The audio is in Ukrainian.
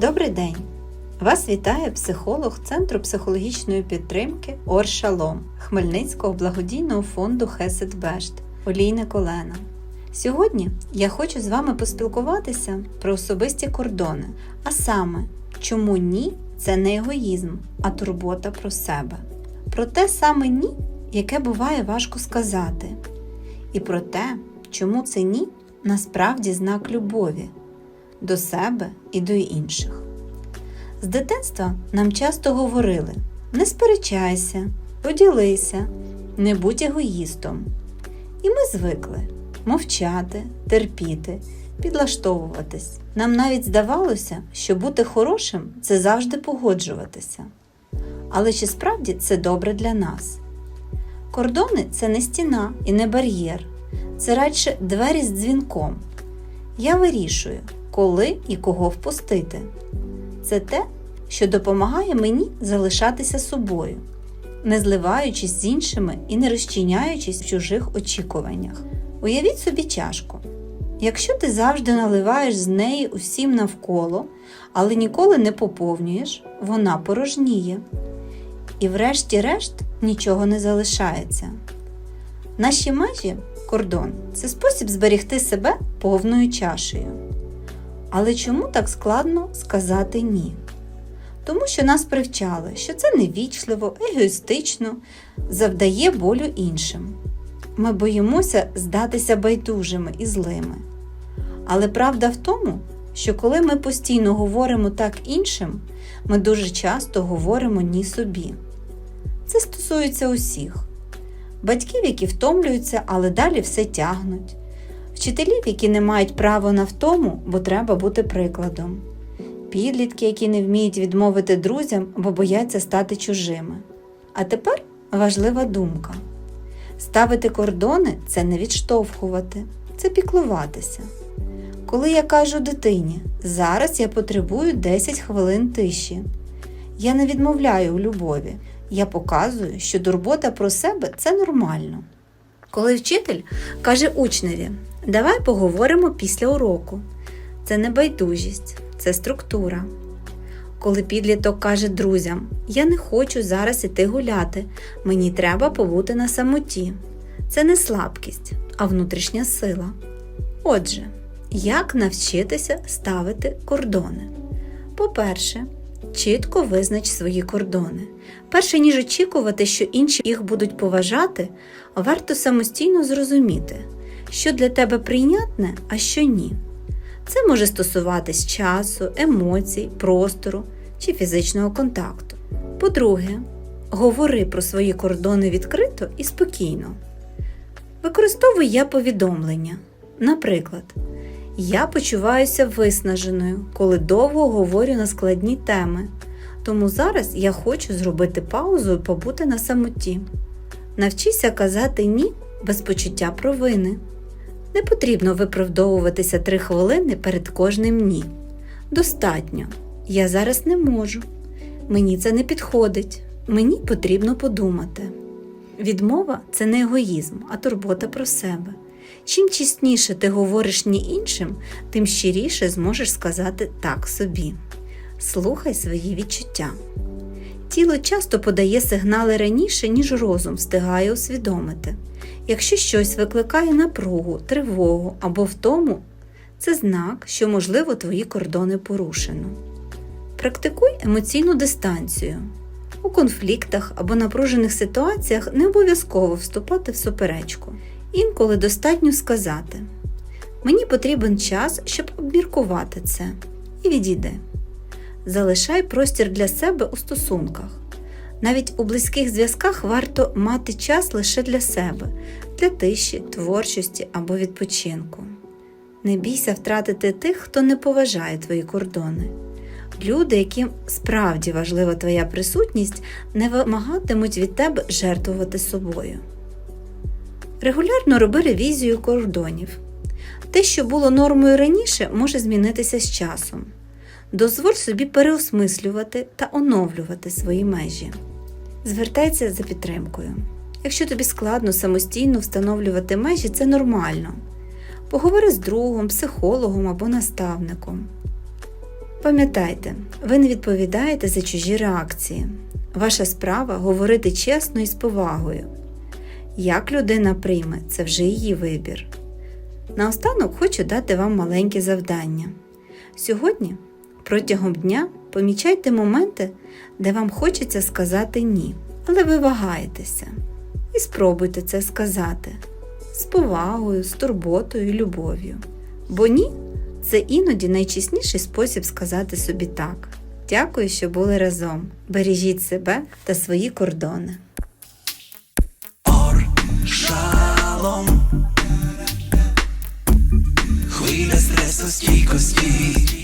Добрий день! Вас вітає психолог Центру психологічної підтримки Оршалом Хмельницького благодійного фонду Хесед Бешт Олійне Колена. Сьогодні я хочу з вами поспілкуватися про особисті кордони, а саме, чому ні це не егоїзм, а турбота про себе. Про те саме ні, яке буває важко сказати, і про те, чому це ні насправді знак любові до себе і до інших. З дитинства нам часто говорили: не сперечайся, поділися, не будь егоїстом. І ми звикли мовчати, терпіти, підлаштовуватись. Нам навіть здавалося, що бути хорошим це завжди погоджуватися. Але чи справді це добре для нас? Кордони це не стіна і не бар'єр, це радше двері з дзвінком. Я вирішую, коли і кого впустити. Це те, що допомагає мені залишатися собою, не зливаючись з іншими і не розчиняючись в чужих очікуваннях. Уявіть собі чашку. Якщо ти завжди наливаєш з неї усім навколо, але ніколи не поповнюєш, вона порожніє. І врешті-решт нічого не залишається. Наші межі кордон це спосіб зберегти себе повною чашею. Але чому так складно сказати ні? Тому що нас привчали, що це невічливо, егоїстично, завдає болю іншим. Ми боїмося здатися байдужими і злими. Але правда в тому, що коли ми постійно говоримо так іншим, ми дуже часто говоримо ні собі. Це стосується усіх батьків, які втомлюються, але далі все тягнуть, вчителів, які не мають права на втому, бо треба бути прикладом, підлітки, які не вміють відмовити друзям, бо бояться стати чужими. А тепер важлива думка: ставити кордони це не відштовхувати, це піклуватися. Коли я кажу дитині, зараз я потребую 10 хвилин тиші, я не відмовляю у любові, я показую, що турбота про себе це нормально. Коли вчитель каже учневі, давай поговоримо після уроку. Це не байдужість, це структура. Коли підліток каже друзям, я не хочу зараз іти гуляти, мені треба побути на самоті. Це не слабкість, а внутрішня сила. Отже, як навчитися ставити кордони? По-перше, чітко визнач свої кордони. Перше ніж очікувати, що інші їх будуть поважати, варто самостійно зрозуміти, що для тебе прийнятне, а що ні. Це може стосуватись часу, емоцій, простору чи фізичного контакту. По-друге, говори про свої кордони відкрито і спокійно. Використовуй я повідомлення. Наприклад, я почуваюся виснаженою, коли довго говорю на складні теми, тому зараз я хочу зробити паузу і побути на самоті. Навчися казати ні без почуття провини. Не потрібно виправдовуватися три хвилини перед кожним ні. Достатньо. Я зараз не можу. Мені це не підходить. Мені потрібно подумати. Відмова це не егоїзм, а турбота про себе. Чим чесніше ти говориш ні іншим, тим щиріше зможеш сказати так собі. Слухай свої відчуття. Тіло часто подає сигнали раніше, ніж розум встигає усвідомити. Якщо щось викликає напругу, тривогу або втому, це знак, що, можливо, твої кордони порушено. Практикуй емоційну дистанцію. У конфліктах або напружених ситуаціях не обов'язково вступати в суперечку. Інколи достатньо сказати: Мені потрібен час, щоб обміркувати це, і відійди. Залишай простір для себе у стосунках. Навіть у близьких зв'язках варто мати час лише для себе, для тиші, творчості або відпочинку. Не бійся втратити тих, хто не поважає твої кордони. Люди, яким справді важлива твоя присутність, не вимагатимуть від тебе жертвувати собою. Регулярно роби ревізію кордонів. Те, що було нормою раніше, може змінитися з часом. Дозволь собі переосмислювати та оновлювати свої межі. Звертайся за підтримкою. Якщо тобі складно самостійно встановлювати межі, це нормально. Поговори з другом, психологом або наставником. Пам'ятайте, ви не відповідаєте за чужі реакції. Ваша справа говорити чесно і з повагою. Як людина прийме, це вже її вибір. Наостанок хочу дати вам маленьке завдання. Сьогодні, протягом дня, помічайте моменти, де вам хочеться сказати ні, але ви вагаєтеся. І спробуйте це сказати з повагою, з турботою, любов'ю. Бо ні це іноді найчесніший спосіб сказати собі так. Дякую, що були разом. Бережіть себе та свої кордони. Custi, custi